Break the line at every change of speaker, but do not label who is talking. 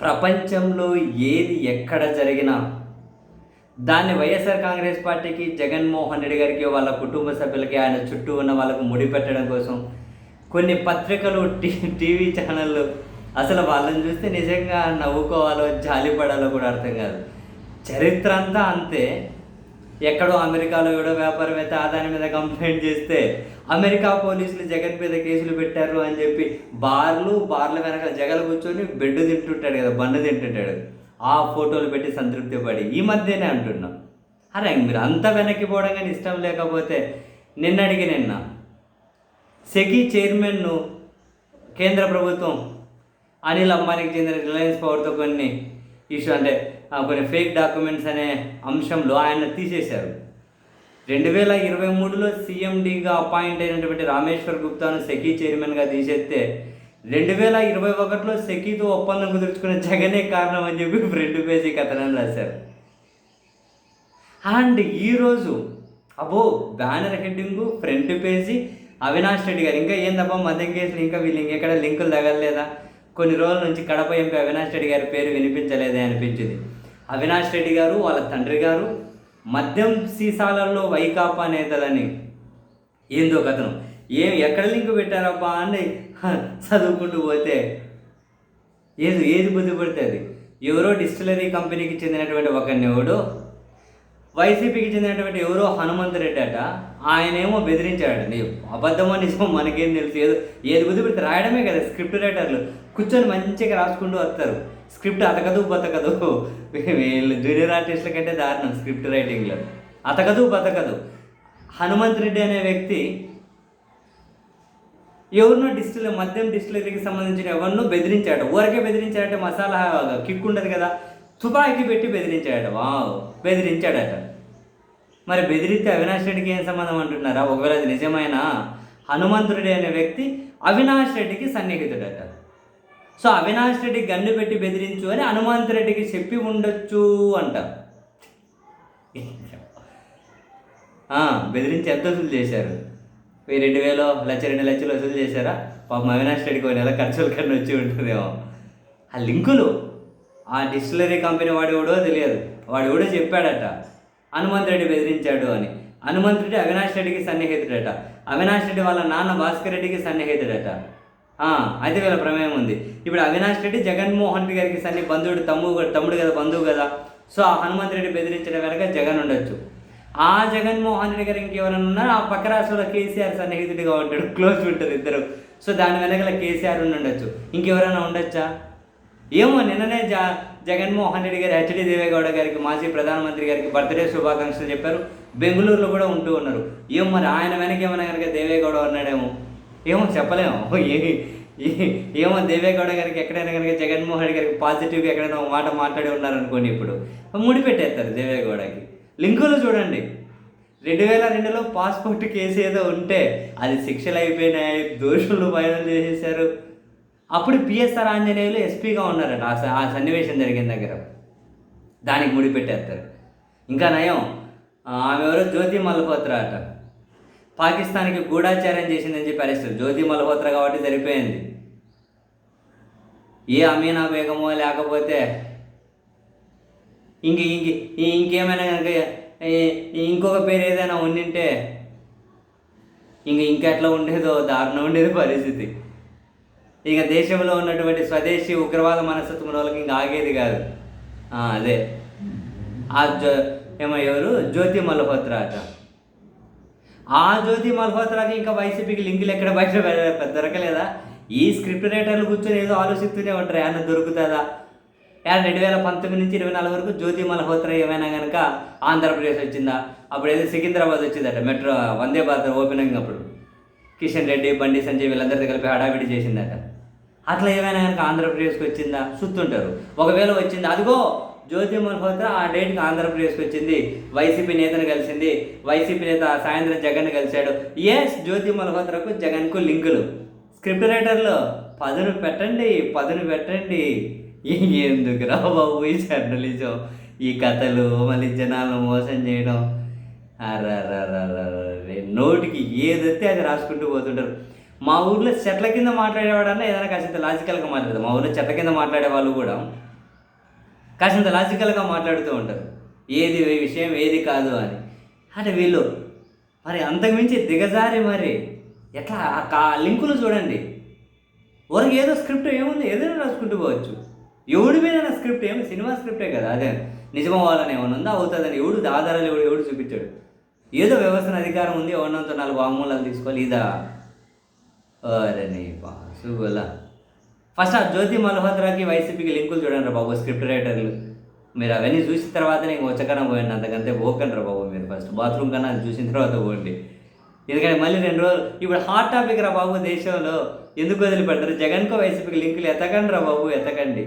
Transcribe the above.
ప్రపంచంలో ఏది ఎక్కడ జరిగినా దాన్ని వైఎస్ఆర్ కాంగ్రెస్ పార్టీకి జగన్మోహన్ రెడ్డి గారికి వాళ్ళ కుటుంబ సభ్యులకి ఆయన చుట్టూ ఉన్న వాళ్ళకు ముడిపెట్టడం కోసం కొన్ని పత్రికలు టీ టీవీ ఛానళ్ళు అసలు వాళ్ళని చూస్తే నిజంగా నవ్వుకోవాలో జాలిపడాలో కూడా అర్థం కాదు. చరిత్ర అంతా అంతే. ఎక్కడో అమెరికాలో ఎవడో వ్యాపారవేత్త ఆదాని మీద కంప్లైంట్ చేస్తే అమెరికా పోలీసులు జగన్ మీద కేసులు పెట్టారు అని చెప్పి బార్లు బార్ల వెనక జగలు కూర్చొని బెడ్ తింటుంటాడు కదా బండ తింటుంటాడు. ఆ ఫోటోలు పెట్టి సంతృప్తి పడి ఈ మధ్యనే అంటున్నా. అరే మీరు అంత వెనక్కి పోవడం కానీ ఇష్టం లేకపోతే నిన్నడిగి నిన్న. సెకీ చైర్మన్ను కేంద్ర ప్రభుత్వం అనిల్ అంబానీకి చెందిన రిలయన్స్ పవర్తో కొన్ని ఇష్యూ అంటే కొన్ని ఫేక్ డాక్యుమెంట్స్ అనే అంశంలో ఆయన తీసేశారు. రెండు వేల ఇరవై మూడులో సీఎండీగా అపాయింట్ అయినటువంటి రామేశ్వర్ గుప్తాను సెకీ చైర్మన్గా తీసేస్తే రెండు వేల ఇరవై ఒకటిలో సెకీతో ఒప్పందం కుదుర్చుకున్న జగనే కారణం అని చెప్పి ఫ్రంట్ పేజీ కథనం రాశారు. అండ్ ఈరోజు అబో banner heading front page Avinash Reddy గారు. ఇంకా ఏందబ్బా మద్యం కేసులు ఇంకా వీళ్ళు ఇంకెక్కడ లింకులు తగలలేదా? కొన్ని రోజుల నుంచి కడప ఎంపీ అవినాష్ రెడ్డి గారి పేరు వినిపించలేదే అనిపించింది. అవినాష్ రెడ్డి గారు వాళ్ళ తండ్రి గారు మద్యం సీసాలలో వైకాపా నేతలని ఏందో కథను. ఏం ఎక్కడ లింక్ పెట్టారబ్బా అని చదువుకుంటూ పోతే ఏది ఏది బుద్ధి అది ఎవరో డిస్టిలరీ కంపెనీకి చెందినటువంటి ఒక ఎవడో వైసీపీకి చెందినటువంటి ఎవరో హనుమంత్ రెడ్డి అట ఆయనేమో బెదిరించాడు నీ అబద్ధమో నిజమో మనకేం తెలుసు? ఏదో ఏది బుద్ధి పెడితే రాయడమే కదా స్క్రిప్ట్ రైటర్లు. కూర్చొని మంచిగా రాసుకుంటూ వస్తారు. స్క్రిప్ట్ అతకదు బతకదు. వీళ్ళు జూనియర్ ఆర్టిస్టుల కంటే దారుణం స్క్రిప్ట్ రైటింగ్లో. అతకదు బతకదు. హనుమంత్ రెడ్డి అనే వ్యక్తి ఎవరినో డిస్టిల్ మద్యం డిస్టిలరీకి సంబంధించిన ఎవరినో బెదిరించాడు. ఊరకే బెదిరించాడట మసాలా కిక్ ఉండదు కదా. తుపాకీ పెట్టి బెదిరించాడట. వావ్ బెదిరించాడట. మరి బెదిరిస్తే అవినాష్ రెడ్డికి ఏం సంబంధం అంటున్నారా? ఒకవేళ అది నిజమైన? హనుమంతుడి అనే వ్యక్తి అవినాష్ రెడ్డికి సన్నిహితుడట. సో అవినాష్ రెడ్డి గన్ను పెట్టి బెదిరించు అని హనుమంత్ రెడ్డికి చెప్పి ఉండొచ్చు అంట. బెదిరించి ఎంత వసూలు చేశారు? వెయ్యి రెండు వేలు లక్ష రెండు లక్షలు వసూలు చేశారా? పాపం అవినాష్ రెడ్డికి ఒక నెల ఖర్చుల కన్నా వచ్చి ఉంటుందేమో. ఆ లింకులు ఆ డిస్టిలరీ కంపెనీ వాడు ఎవడో తెలియదు. వాడు ఎవడో చెప్పాడట హనుమంత్ రెడ్డి బెదిరించాడు అని. హనుమంత్ రెడ్డి అవినాష్ రెడ్డికి సన్నిహితుడట. అవినాష్ రెడ్డి వాళ్ళ నాన్న భాస్కర్ రెడ్డికి సన్నిహితుడట. అయితే వీళ్ళ ప్రమేయం ఉంది. ఇప్పుడు అవినాష్ రెడ్డి జగన్మోహన్ రెడ్డి గారికి సన్ని బంధువుడు తమ్ముడు తమ్ముడు కదా బంధువు కదా. సో ఆ హనుమంత్ రెడ్డి బెదిరించడం వెనక జగన్ ఉండొచ్చు. ఆ జగన్మోహన్ రెడ్డి గారు ఇంకెవరైనా ఉన్నారో? ఆ పక్క రాష్ట్రంలో కేసీఆర్ సన్నిహితుడిగా ఉంటాడు క్లోజ్ ఉంటారు ఇద్దరు. సో దాని వెనకాల కేసీఆర్ ఉండి ఉండొచ్చు. ఇంకెవరైనా ఉండొచ్చా? ఏమో నిన్ననే జ జగన్మోహన్ రెడ్డి గారు హెచ్డి దేవేగౌడ గారికి మాజీ ప్రధానమంత్రి గారికి బర్త్డే శుభాకాంక్షలు చెప్పారు. బెంగళూరులో కూడా ఉంటూ ఉన్నారు. ఏమో మరి ఆయన వెనక ఏమైనా కనుక దేవేగౌడ ఉన్నాడేమో. ఏమో చెప్పలేము. ఏ- ఏమో దేవేగౌడ గారికి ఎక్కడైనా కనుక జగన్మోహన్ రెడ్డి గారికి పాజిటివ్గా ఎక్కడైనా ఒక మాట మాట్లాడి ఉన్నారనుకోండి ఇప్పుడు ముడిపెట్టేస్తారు దేవేగౌడకి. లింకులు చూడండి. రెండు వేల రెండులో పాస్పోర్ట్ కేసు ఏదో ఉంటే అది శిక్షలు అయిపోయినాయి దోషులు ఫైనల్ చేసేసారు అప్పుడు పిఎస్ఆర్ ఆంజనేయులు ఎస్పీగా ఉన్నారట ఆ ఆ సన్నివేశం జరిగిన దగ్గర. దానికి ముడిపెట్టేస్తారు. ఇంకా నయం. ఆమె ఎవరో జ్యోతి మల్హోత్రా అట. పాకిస్తాన్కి గూఢాచారం చేసిందని చెప్పి అరెస్ట్ జ్యోతి మల్హోత్రా కాబట్టి సరిపోయింది. ఏ అమీనా బేగమో లేకపోతే ఇంక ఇంక ఇంకేమైనా కనుక ఈ- ఇంకొక పేరు ఏదైనా ఉండింటే ఇంక ఇంకెట్లా ఉండేదో దారుణం ఉండేది పరిస్థితి. ఇక దేశంలో ఉన్నటువంటి స్వదేశీ ఉగ్రవాద మనస్తత్వం వాళ్ళకి ఇంకా ఆగేది కాదు. అదే. ఆ జో ఏమో ఎవరు? జ్యోతి మల్హోత్రా అట. ఆ జ్యోతి మల్హోత్రాకి ఇంకా వైసీపీకి లింకులు ఎక్కడ బయట దొరకలేదా? ఈ స్క్రిప్ట్ రైటర్లు కూర్చొని ఏదో ఆలోచిస్తూనే ఉంటారు. ఏమన్నా దొరుకుతుందా? యా రెండు వేల పంతొమ్మిది నుంచి ఇరవై నాలుగు వరకు జ్యోతి మల్హోత్రా ఏమైనా కనుక ఆంధ్రప్రదేశ్ వచ్చిందా? అప్పుడు ఏదో సికింద్రాబాద్ వచ్చిందట. మెట్రో వందే భారత్ ఓపెనింగ్ అప్పుడు. కిషన్ రెడ్డి బండి సంజయ్ వీళ్ళందరితో కలిపి హడావిడి చేసిందట. అట్లా ఏమైనా కనుక ఆంధ్రప్రదేశ్కి వచ్చిందా? చూస్తుంటారు ఒకవేళ వచ్చింది అదిగో జ్యోతి మల్హోత్రా ఆ డేట్కి ఆంధ్రప్రదేశ్కి వచ్చింది. వైసీపీ నేతను కలిసింది. వైసీపీ నేత సాయంత్రం జగన్ కలిశాడు. ఎస్ జ్యోతి మల్హోత్రాకు జగన్కు లింకులు. స్క్రిప్ట్ రైటర్లో పదును పెట్టండి పదును పెట్టండి. ఎందుకు రా బాబు ఈ జర్నలిజం? ఈ కథలు మళ్ళీ జనాలను మోసం చేయడం. అరే నోటికి ఏదైతే అది రాసుకుంటూ పోతుంటారు. మా ఊర్లో చెట్ల కింద మాట్లాడేవాడన్నా ఏదైనా కాసేంత లాజికల్గా మాట్లాడదు మా ఊర్లో చెట్ల కింద మాట్లాడే వాళ్ళు కూడా కాసింత లాజికల్గా మాట్లాడుతూ ఉంటారు. ఏది విషయం ఏది కాదు అని. అంటే వీళ్ళు మరి అంతకుమించి దిగజారి మరి ఎట్లా ఆ లింకులు చూడండి. వరకు ఏదో స్క్రిప్ట్ ఏముంది ఏదైనా రాసుకుంటూ పోవచ్చు. ఎవడి మీద స్క్రిప్ట్ ఏమి సినిమా స్క్రిప్టే కదా అదే. నిజమవ్వాలని ఏమన్నా ఉందా? అవుతుందని ఎవడు ఆధారాలు ఎవడు ఎవడు చూపించాడు? ఏదో వ్యవస్థను అధికారం ఉంది ఎవరినంత నాలుగు వాంగ్మూలాలు తీసుకోవాలి ఇదా. అరే నీ బాసుగోలా. ఫస్ట్ ఆ జ్యోతి మల్హోత్రాకి వైసీపీకి లింకులు చూడండి బాబు స్క్రిప్ట్ రైటర్లు. మీరు అవన్నీ చూసిన తర్వాత నేను వచ్చకరం పోయండి అంతకంతే పోకండి బాబు మీరు ఫస్ట్. బాత్రూమ్ కన్నా చూసిన తర్వాత పోండి. ఎందుకంటే మళ్ళీ రెండు రోజులు ఇప్పుడు హాట్ టాపిక్ రా బాబు దేశంలో ఎందుకు వదిలిపెడతారు జగన్కో వైసీపీకి లింకులు ఎత్తకండి రా బాబు ఎత్తకండి